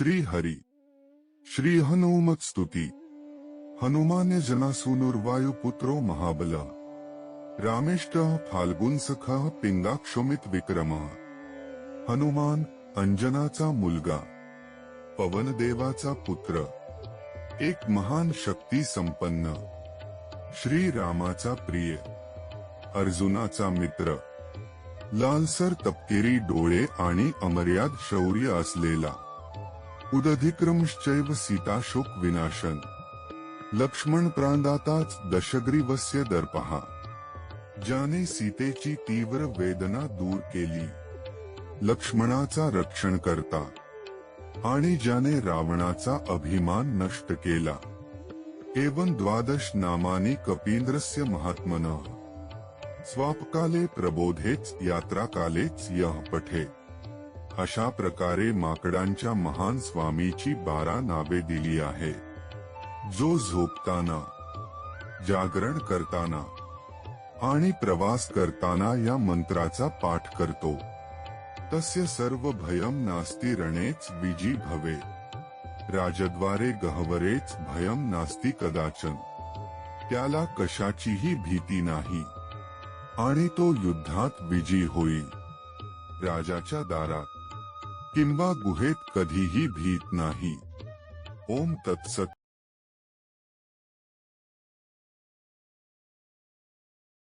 श्री हरी श्री हनुमत स्तुती हनुमान जनासूनुर्वायुपुत्रो महाबल। रामेष्ट फाल्गुन सख पिंगाक्षोमित विक्रम। हनुमान अंजनाचा मुलगा। पवनदेवाचा पुत्र। एक महान शक्ती संपन्न। श्री रामाचा प्रिय। अर्जुनाचा मित्र। लालसर तपकिरी डोळे आणि अमर्याद शौर्य असलेला। उदधिक्रमश्चैव सीताशोक विनाशन लक्ष्मण प्रांदाताच दशग्रीवस्य दर्पहा। ज्याने सीतेची तीव्र वेदना दूर केली। लक्ष्मणाचा रक्षण करता। आणि ज्याने रावणाचा अभिमान नष्ट केला। एवं द्वादश नामाने कपींद्रस्य महात्मन। स्वापकाले प्रबोधेच यात्राकालेच यह पठे अशा प्रकारे माकडांच्या महान स्वामीची बारा नावे दिली आहे. जो झोपताना जागरण करताना आणि प्रवास करताना या मंत्राचा पाठ करतो. तस्य सर्व भयम नास्ती रणेच विजी भवे. राजद्वारे गहवरेच भयम नास्ती कदाचन. त्याला कशाचीही भीती नाही. आणि तो युद्धात विजयी होईल राजाच्या दारात किंवा गुहेत कधीही भीत नाही. ओम तत्सत.